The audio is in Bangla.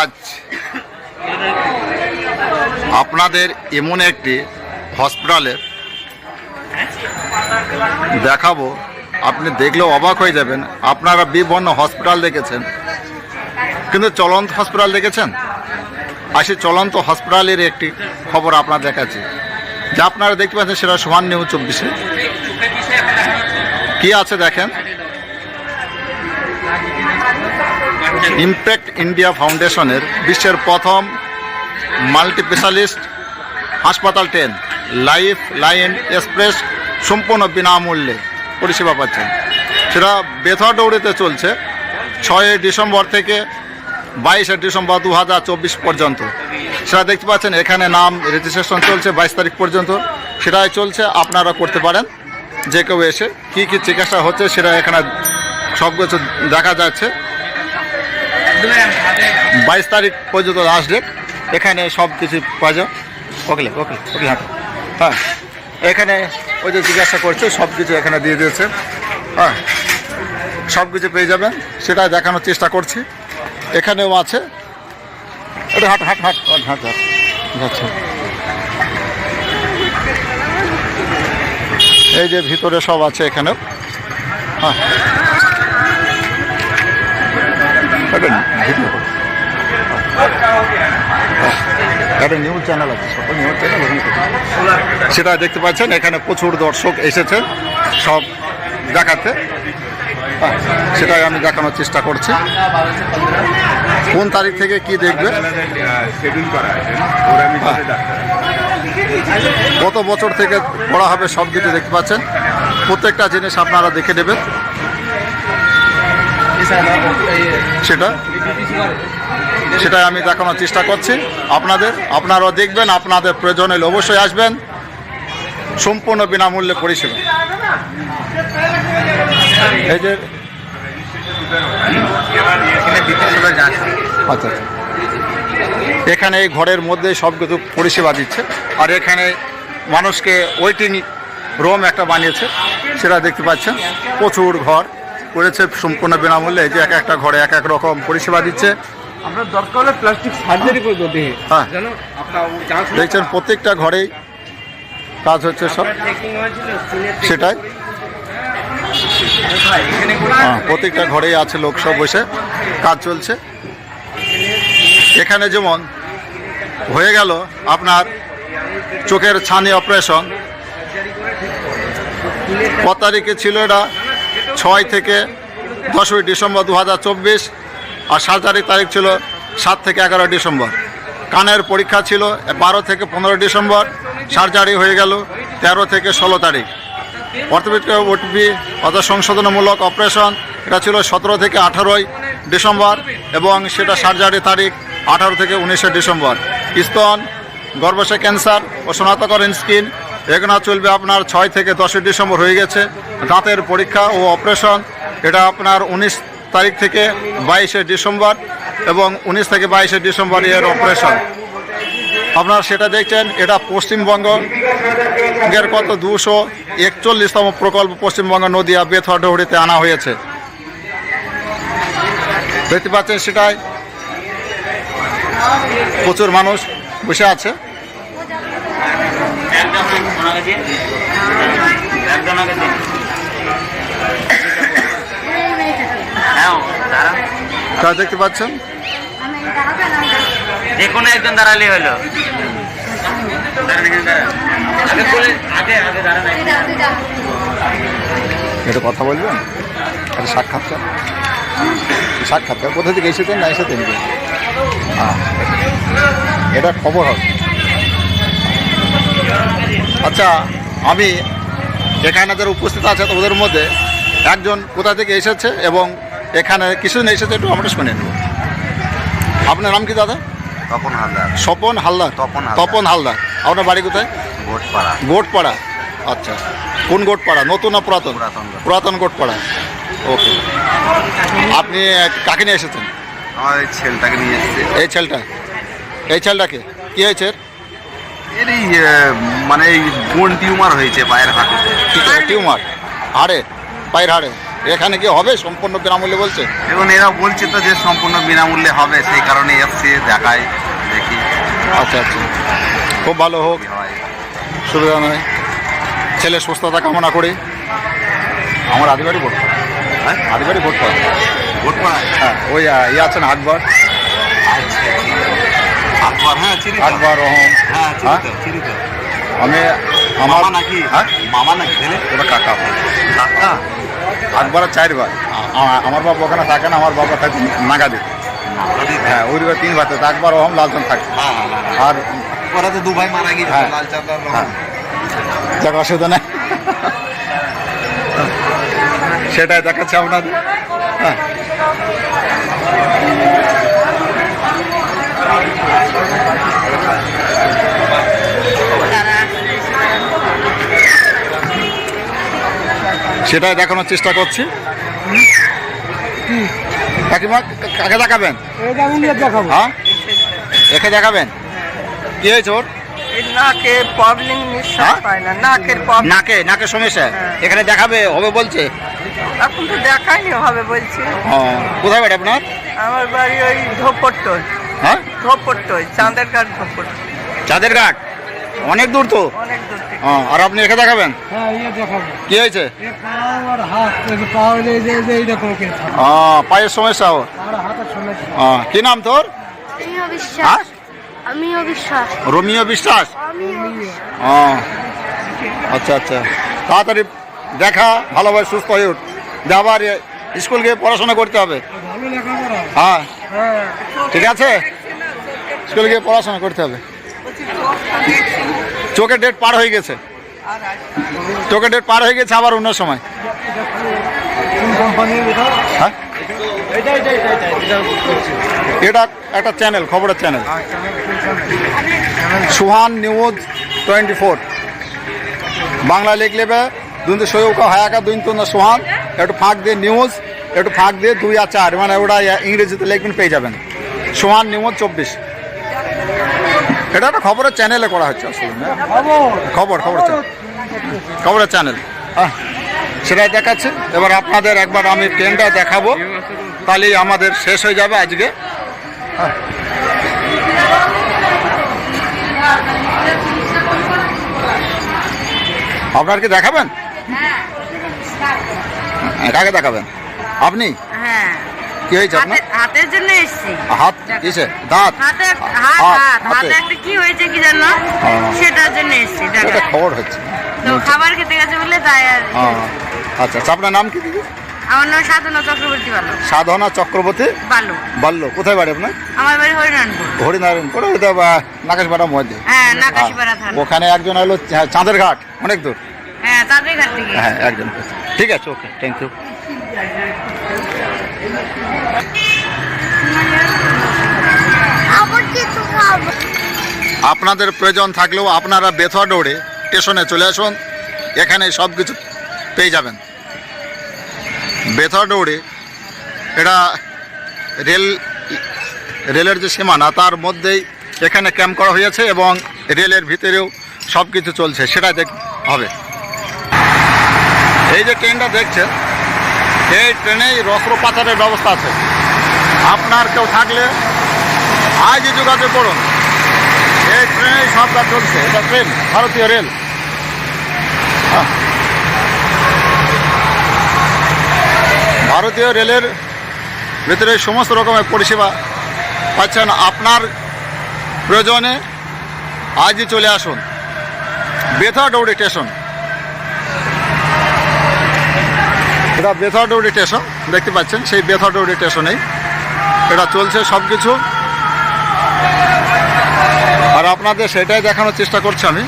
আজ আপনাদের এমন একটি হসপিটালে দেখাবো। আপনি দেখলেও অবাক হয়ে যাবেন। আপনারা বিভিন্ন হসপিটাল দেখেছেন। কিন্তু চলন্ত হসপিটাল দেখেছেন? আর সেই চলন্ত হসপিটালের একটি খবর আপনার দেখাচ্ছি। যা আপনারা দেখতে পাচ্ছেন, সেটা সমান নিউজ চব্বিশে। কি আছে দেখেন? ইমপ্যাক্ট ইন্ডিয়া ফাউন্ডেশনের বিশ্বের প্রথম মাল্টি স্পেশালিস্ট হাসপাতাল ট্রেন লাইফ লাইন এক্সপ্রেস সম্পূর্ণ বিনামূল্যে পরিষেবা পাচ্ছেন। সেটা বেথরডৌড়িতে চলছে ছয়ই ডিসেম্বর থেকে বাইশে ডিসেম্বর দু হাজার চব্বিশ পর্যন্ত। সেটা দেখতে পাচ্ছেন, এখানে নাম রেজিস্ট্রেশন চলছে বাইশ তারিখ পর্যন্ত। সেটাই চলছে, আপনারা করতে পারেন, যে কেউ এসে কী কী চিকিৎসা হচ্ছে সেটা এখানে সব কিছু দেখা যাচ্ছে। বাইশ তারিখ পর্যন্ত লাস্ট ডেট এখানে সব কিছু পাওয়া যায় ওকে ওকে ওকে হ্যাঁ। হ্যাঁ। এখানে ওই যে জিজ্ঞাসা করছে, সব কিছু এখানে দিয়ে দিয়েছে। হ্যাঁ। সব কিছু পেয়ে যাবেন সেটা দেখানোর চেষ্টা করছি। এখানেও আছে। হাট হাট হাট হাট হাট। এই যে ভিতরে সব আছে এখানেও। হ্যাঁ। ভিডিও একটা নিউজ চ্যানেল আছে ছোট নিউজ চ্যানেল সেটা দেখতে পাচ্ছেন এখানে প্রচুর দর্শক এসেছে সব দেখাতে। সেটাই আমি দেখানোর চেষ্টা করছি। কোন তারিখ থেকে কি দেখবে? কত বছর থেকে পড়া হবে সব কিছু দেখতে পাচ্ছেন। প্রত্যেকটা জিনিস আপনারা দেখে নেবেন। সেটা? সেটাই আমি দেখানোর চেষ্টা করছি। আপনাদের, আপনারাও দেখবেন, আপনাদের প্রয়োজন হলে অবশ্যই আসবেন। সম্পূর্ণ বিনামূল্যে পরিষেবা। এই যে আচ্ছা আচ্ছা। এখানে এই ঘরের মধ্যে সব কিছু পরিষেবা দিচ্ছে। আর এখানে মানুষকে ওয়েটিং রুম একটা বানিয়েছে। সেটা দেখতে পাচ্ছেন। প্রচুর ঘর। করেছে সম্পূর্ণ বিনামূল্যে যে এক একটা ঘরে এক এক রকম পরিষেবা দিচ্ছে। আপনার দরকার হলে প্লাস্টিক সার্জারি করে হ্যাঁ। দেখছেন প্রত্যেকটা ঘরেই কাজ হচ্ছে সব। সেটাই। হ্যাঁ প্রত্যেকটা ঘরেই আছে লোক সব বসে কাজ চলছে। এখানে যেমন হয়ে গেল আপনার চোখের ছানি অপারেশন ক তারিখে ছিল এটা? ছয় থেকে দশই ডিসেম্বর দু হাজার চব্বিশ আর সার্জারি তারিখ ছিল সাত থেকে এগারো ডিসেম্বর। কানের পরীক্ষা ছিল বারো থেকে পনেরো ডিসেম্বর, সার্জারি হয়ে গেল তেরো থেকে ষোলো তারিখ। অর্থোপেডিক ওটিপি অর্থাৎ সংশোধনমূলক অপারেশন, এটা ছিল সতেরো থেকে আঠারোই ডিসেম্বর এবং সেটা সার্জারি তারিখ আঠারো থেকে উনিশে ডিসেম্বর। স্তন গর্ভাশয় ক্যান্সার ও সনাতকরণ স্কিন এগুলো চলবে আপনার ছয় থেকে দশই ডিসেম্বর হয়ে গেছে। দাঁতের পরীক্ষা ও অপারেশন, এটা আপনার উনিশ তারিখ থেকে বাইশে ডিসেম্বর এবং উনিশ থেকে বাইশে ডিসেম্বর এর অপারেশন। আপনারা সেটা দেখছেন, এটা পশ্চিমবঙ্গ এর কত দুশো একচল্লিশতম প্রকল্প পশ্চিমবঙ্গ নদীয়া বেথরডহরিতে আনা হয়েছে। দেখতে পাচ্ছেন সেটাই। প্রচুর মানুষ বসে আছে। তা দেখতে পাচ্ছেন? যে কোনো একজন দাঁড়ালে হলো। এটা কথা বলবেন? এটা সাক্ষাৎকার সাক্ষাৎকার কোথা থেকে এসেছেন না এসেছেন? হ্যাঁ এটা খবর হবে। আচ্ছা আমি এখানে যারা উপস্থিত আছে ওদের মধ্যে একজন কোথা থেকে এসেছে এবং এখানে কিছুদিন এসেছে একটু আমরা শুনে নেব আপনার নাম কি দাদা? তপন হালদার। স্বপন হালদার। তপন তপন হালদার। আপনার বাড়ি কোথায়? গোটপাড়া। গোটপাড়া। আচ্ছা কোন গোটপাড়া? নতুন না পুরাতন? পুরাতন গোটপাড়া। ওকে। আপনি কাকে নিয়ে এসেছেন? আমার এই ছেলেটাকে নিয়ে এসেছে। এই ছেলেটা। এই ছেলেটাকে কি? হয়েছে? এর? মানে এই বোন টিউমার হয়েছে পায়ের হাঁটুতে? কি- টিউমার? হাড়ে পায়ের হাড়ে। এখানে কি হবে? সম্পূর্ণ বিনামূল্যে বলছে? এবং এরা বলছে তো যে সম্পূর্ণ বিনামূল্যে হবে সেই কারণে এসছি দেখায় দেখি। আচ্ছা আচ্ছা। খুব ভালো হোক। সুবিধা নয়। ছেলে সুস্থতা কামনা করি। আমার আদিবাড়ি ভোট হ্যাঁ? আদিবাড়ি ভোট পাওয়া ভোট পড়ায় হ্যাঁ ওই ইয়ে আছেন আকবর। আকবর হ্যাঁ আকবর রহম। হ্যাঁ হ্যাঁ? আমি আমার নাকি? হ্যাঁ? মামা নাকি? ছেলে ওটা কাকা। কাকা? আকবরের চার ভাই আ- আ- আমার বাবা ওখানে থাকে না আমার বাবা থাকে নাগাদে। হ্যাঁ ওই তিন ভাই একবার রহম লালচন থাকে। হ্যাঁ হ্যাঁ, হ্যাঁ। আর ওরা তো দু ভাই মারা গিয়েছে। লাল চাঁদ আর হ্যাঁ। যাক অসুবিধা নেই। সেটাই দেখাচ্ছে আপনাদের। হ্যাঁ। সেটাই দেখানোর চেষ্টা করছি। কাকিমা কাকে দেখাবেন? হ্যাঁ? একে দেখাবেন? কি হয়েছে ওর? নাকে প্রবলেম নিঃশ্বাস হ্যাঁ? পায় না নাকের নাকে নাকে সমস্যা এখানে দেখাবে হবে বলছে? এখন তো দেখাইনি হবে বলছি। কোথায় বাড়ি আপনার? আমার বাড়ি ওই হ্যাঁ? চাঁদের ধোপট্ট চাঁদের ঘাট? অনেক দূর তো? আর আপনি একে দেখাবেন? হ্যাঁ ইয়ে কি হয়েছে? পায়ের সমস্যা? ওর আর হাতের সমস্যা। ও, কি নাম তোর? হ্যাঁ? রোমিও বিশ্বাস? আচ্ছা আচ্ছা। তাড়াতাড়ি দেখা ভালোভাবে সুস্থ হয়ে উঠ। আবার স্কুল গিয়ে পড়াশোনা করতে হবে। হ্যাঁ। হ্যাঁ। ঠিক আছে? স্কুলে গিয়ে পড়াশোনা করতে হবে। চোখের ডেট পার হয়ে গেছে। চোখের ডেট পার হয়ে গেছে আবার অন্য সময়। এটা হ্যাঁ? এটা একটা চ্যানেল খবরের চ্যানেল সুহান নিউজ টোয়েন্টি ফোর বাংলা লিখ নেবে দুই সৈকা হায়াকা দুই তিন সুহান, একটু ফাঁক দিয়ে নিউজ একটু ফাঁক দিয়ে দুই আর চার মানে ওটা ইংরেজিতে লিখবেন পেয়ে যাবেন সুহান নিউজ চব্বিশ। এটা একটা খবরের চ্যানেলে করা হচ্ছে আসলে? খবর খবর চ্যানেল খবরের চ্যানেল হ্যাঁ সেটাই দেখাচ্ছে। এবার আপনাদের একবার আমি ট্রেনটা দেখাবো। তাহলেই আমাদের শেষ হয়ে যাবে আজকে। আপনার কি দেখাবেন? হ্যাঁ, কাকে দেখাবেন? আপনি? কি হয়েছে আপনার? হাতে- হাতের জন্য এসেছি। হাত কিসে দাঁত? হাতে হাত হাত, একটা কি হয়েছে কি জানো? হ্যাঁ। সেটার জন্য এসেছি এটা খবর হচ্ছে। তো খাবার খেতে গেছে বলে তাই আর হ্যাঁ, আচ্ছা আচ্ছা আপনার নাম কি দিদি? আমার নাম সাধনা চক্রবর্তী বালু সাধনা চক্রবর্তী? বালু বাল্য কোথায় বাড়ি আপনার? আমার বাড়ি হরিনারায়ণপুর। হরিনারায়ণপুর ওইটা নাকাশপাড়া মধ্যে। হ্যাঁ নাকাশিপাড়া থানা। ওখানে একজন হলো চাঁদের ঘাট অনেক দূর। হ্যাঁ তাদের ঘাট থেকে। হ্যাঁ একজন। ঠিক আছে ওকে থ্যাংক ইউ আপনাদের প্রয়োজন থাকলেও আপনারা বেথুয়া দৌড়ে স্টেশনে চলে আসুন, এখানে সব কিছু পেয়ে যাবেন। বেথুয়া দৌড়ে এটা রেল, রেলের যে সীমানা, তার মধ্যেই এখানে ক্যাম্প করা হয়েছে এবং রেলের ভিতরেও সব কিছু চলছে, সেটা দেখ, হবে। এই যে ট্রেনটা দেখছেন এই ট্রেনেই রস্ত্র পাচারের ব্যবস্থা আছে, আপনার কেউ থাকলে আজই যোগাযোগ করুন। এই ট্রেনেই সবটা চলছে, এটা ট্রেন, ভারতীয় রেল। ভারতীয় রেলের ভিতরে সমস্ত রকমের পরিষেবা পাচ্ছেন। আপনার প্রয়োজনে আজই চলে আসুন। বেথা দৌড়ি স্টেশন। এটা বেথা ডৌড়ি স্টেশন দেখতে পাচ্ছেন, সেই বেথা ডৌড়ি স্টেশনেই এটা চলছে সব কিছু আর আপনাদের সেটাই দেখানোর চেষ্টা করছি আমি।